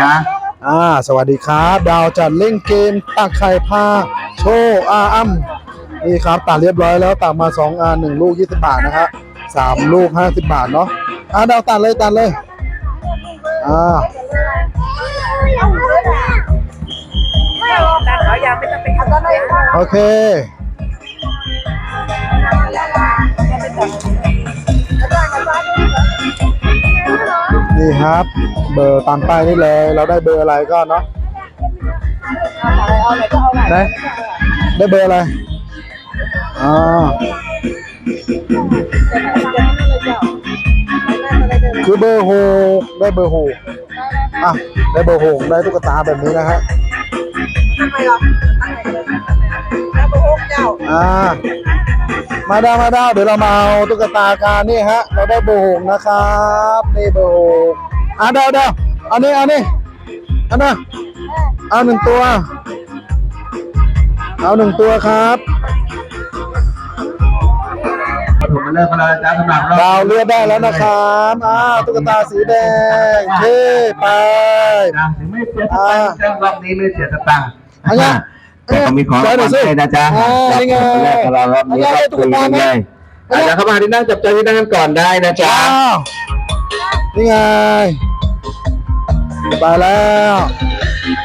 จ๊ะอ่าสวัสดีครับ ดาวจัดเล่นเกมตักไข่พาโชว์อาอัมนี่ครับตักเรียบร้อยแล้วตักมา2อันหนึ่งลูก20บาทนะฮะสามลูก50บาทเนาะอ่าดาวตัดเลยตัดเลยอ่าแต่เขายังไม่ต้องไปทำเลยโอเค นี่ครับ เบอร์ตามป้ายนี่เลย เราได้เบอร์อะไรก็เนาะเอาอะไรก็เอาอะไรได้ได้เบอร์อะไรอ่าคือเบอร์หกได้เบอร์หกอะได้เบอร์หกได้ตุ๊กตาแบบนี้นะฮะทำไมหรอแล้วโอ้เจ้าอ่า มาดาวมาดาวเดี๋ยวเรามาเอาตุ๊กตากันนี่ฮะ เราได้เบอร์หกนะครับนี่เบอร์หกอะดาวดาวเอานี่เอานี่เอานะเอาหนึ่งตัว เอาหนึ่งตัวครับถูกมาเลิกกันแล้วจ้าสำหรับรอบดาวเลือกได้แล้วนะครับอ่าตุ๊กตาสีแดงเท่ไปนะถึงไม่เสียสตังค์จ้ารอบนี้ไม่เสียสตังค์อันเนี้ย แต่ก็มีของใช่หน่อยสิให้นะจ๊ะอ่านี่ไง แรกของเรารอบนี้อันนี้ก็ตุ๊กคุยตากันไหมเลยอาจจะเข้ามาที่นั่งจับใจที่นั่งกันก่อนได้นะจ๊ะ อ้าวนี่ไงไปแล้ว